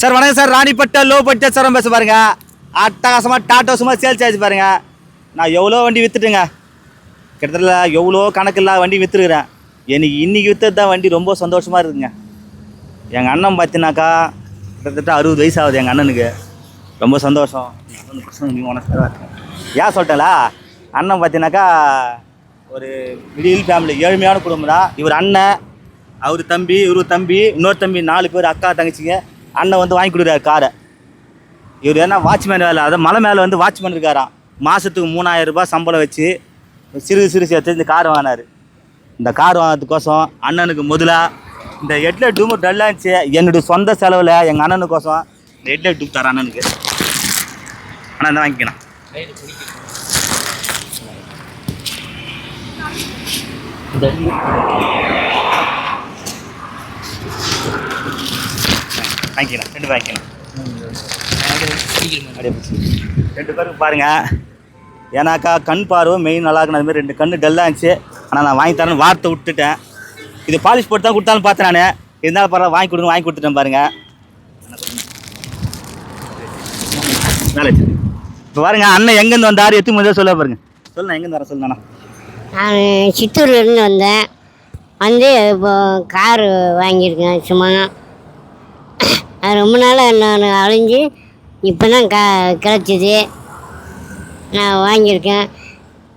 Sir வணக்கம் sir. ராணிப்பட்ட low budget சாரம் பேச பாருங்க. அட்டகாசமாக டாட்டோஸமாக சேல்ஸ் ஆச்சு பாருங்க. நான் எவ்வளோ வண்டி விற்றுட்டுங்க கிட்டத்தட்ட எவ்வளோ கணக்கு இல்லாத வண்டி விற்றுருக்குறேன் எனக்கு இன்றைக்கி விற்றது தான் வண்டி ரொம்ப சந்தோஷமாக இருக்குதுங்க. எங்கள் அண்ணன் பார்த்தீங்கன்னாக்கா கிட்டத்தட்ட அறுபது வயசு ஆகுது எங்கள் அண்ணனுக்கு. ரொம்ப சந்தோஷம். ஏன் சொல்லிட்டேன்ல? அண்ணன் பார்த்தீங்கன்னாக்கா ஒரு மிடில் ஃபேமிலி ஏழ்மையான குடும்பம் தான் இவர் அண்ணன் அவர் தம்பி இவர் தம்பி இன்னொரு தம்பி நாலு பேர் அக்கா தங்கச்சிங்க. அண்ணன் வந்து வாங்கி கொடுக்குறாரு காரை. இவர் என்ன வாட்ச்மேன் வேலை அதான் மலை மேலே வந்து வாட்ச்மேன் இருக்காராம். மாதத்துக்கு மூணாயிரம் ரூபாய் சம்பளம் வச்சு சிறு சிறு சேர்த்து இந்த கார் வாங்கினார். இந்த கார் வாங்கினதுக்கோசம் அண்ணனுக்கு முதலாக இந்த ஹெட்லைட் டூம் டல்லாக இருந்துச்சு என்னுடைய சொந்த செலவில் எங்கள் அண்ணனுக்கோசம் இந்த ஹெட்லைட் டூம் தரேன் அண்ணனுக்கு. அண்ணன் தான் வாங்கிக்கலாம் வாங்கிக்கலாம் ரெண்டு வாங்கிக்கலாம் ரெண்டு பேருக்கு பாருங்க. ஏன்னாக்கா கண் பார்வை மெயின் நல்லா இருக்கணும் அதுமாதிரி ரெண்டு கண் டல்லாக இருந்துச்சு. ஆனால் நான் வாங்கி தரேன்னு வார்த்தை விட்டுட்டேன். இது பாலிஷ் போட்டு தான் கொடுத்தாலும் பார்த்தேன் நான். இருந்தாலும் பரவாயில்ல வாங்கி கொடுங்க வாங்கி கொடுத்துட்டேன் பாருங்க. இப்போ பாருங்க அண்ணன் எங்கேருந்து வந்தார்? எத்தனை முதல் சொல்ல பாருங்க. சொல்லுண்ணா எங்கேருந்து வர சொல்லுண்ணா நான் சித்தூர்லேருந்து வந்தேன். வந்து இப்போ காரு வாங்கியிருக்கேன் சும்மா ரொம்ப நாளாக நான் அலைஞ்சு இப்போ தான் கா கிடச்சிது நான் வாங்கியிருக்கேன்.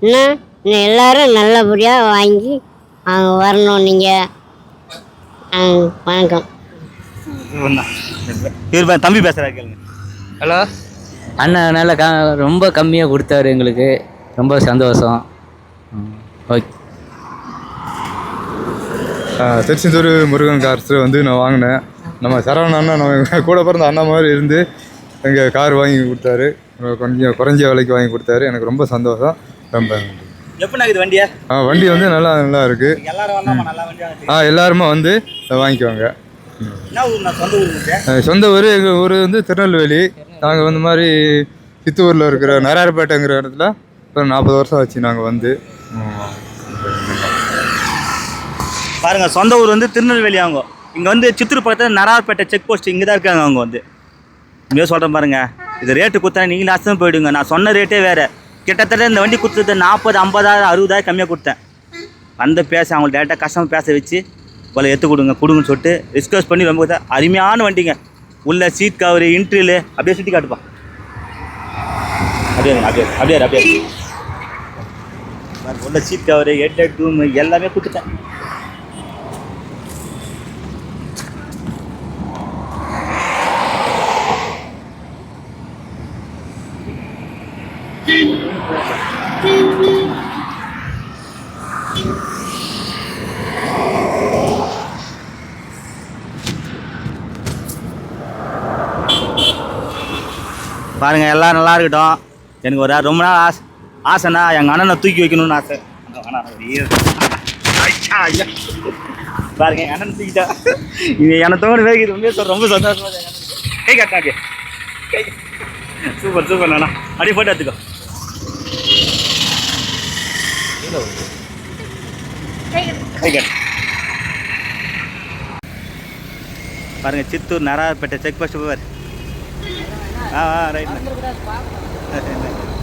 இன்னும் இன்னும் எல்லோரும் நல்லபடியாக வாங்கி அவங்க வரணும் நீங்கள் வணக்கம். இவர் தம்பி பேசுகிறா கேளுங்க. ஹலோ. அண்ணன் நல்ல க ரொம்ப கம்மியாக கொடுத்தாரு எங்களுக்கு. ரொம்ப சந்தோஷம். ஓகே ஆ, திருச்செந்தூர் முருகன் கார்ஸ் வந்து நான் வாங்கினேன். நம்ம சரவண அண்ணா நம்ம கூட பிறந்த அண்ணா மாதிரி இருந்து எங்கள் கார் வாங்கி கொடுத்தாரு. கொஞ்சம் குறைஞ்ச விலைக்கு வாங்கி கொடுத்தாரு. எனக்கு ரொம்ப சந்தோஷம். ரொம்ப வண்டியை? ஆ வண்டி வந்து நல்லா நல்லா வாங்க ஆ எல்லாருமே வந்து வாங்கிக்குவாங்க. சொந்த ஊர் எங்கள் ஊர். வந்து திருநெல்வேலி. நாங்கள் வந்து மாதிரி சித்தூரில் இருக்கிற நராயர்பேட்டைங்கிற இடத்துல ஒரு நாற்பது வருஷம் ஆச்சு நாங்கள் வந்து. ம். பாருங்க சொந்த ஊர் வந்து திருநெல்வேலி அவங்க. இங்கே வந்து சித்தூர் பக்கத்தில் நரார்பேட்டை செக் போஸ்ட் இங்கே தான் இருக்காங்க அவங்க வந்து. இங்கே சொல்கிறேன் பாருங்கள் இது ரேட்டு கொடுத்தா நீங்களும் அசம் போயிடுங்க. நான் சொன்ன ரேட்டே வேறு. கிட்டத்தட்ட இந்த வண்டி கொடுத்தது நாற்பது ஐம்பதாயிரம் அறுபதாயிரம் கம்மியாக கொடுத்தேன். வந்து பேச அவங்க டேரெக்டாக கஸ்டமர் பேச வச்சு போல எடுத்து கொடுங்க கொடுங்கன்னு சொல்லிட்டு டிஸ்கஸ் பண்ணி ரொம்ப அருமையான வண்டிங்க. உள்ள சீட் கவரு இன்ட்ரிலு அப்படியே சுற்றி காட்டுப்பா. அப்படியே அப்படியே அப்படியே அப்படியே உள்ள சீட் கவரு ஹெட் டூம் எல்லாமே கொடுத்துட்டேன். பாருங்க எல்லாம் நல்லா இருக்கட்டும். எனக்கு ஒரு ரொம்ப நாள் ஆசை. ஆசைண்ணா எங்கள் அண்ணனை தூக்கி வைக்கணும்னு ஆசை. அண்ணா, ஐயா, ஐயா. பாருங்க எங்கள் அண்ணன் தூக்கிட்டா. இது எனக்கு தோணு வேகிது உண்மையை ரொம்ப சந்தோஷமா கை காட்டினாக்கு கை. சூப்பர் சூப்பர் அண்ணா. அப்படியே போட்டு எடுத்துக்கோ கை காட்டு பாருங்க சித்தூர் நராப்பேட்டை செக் போஸ்ட் ஆ ஆ ரைட்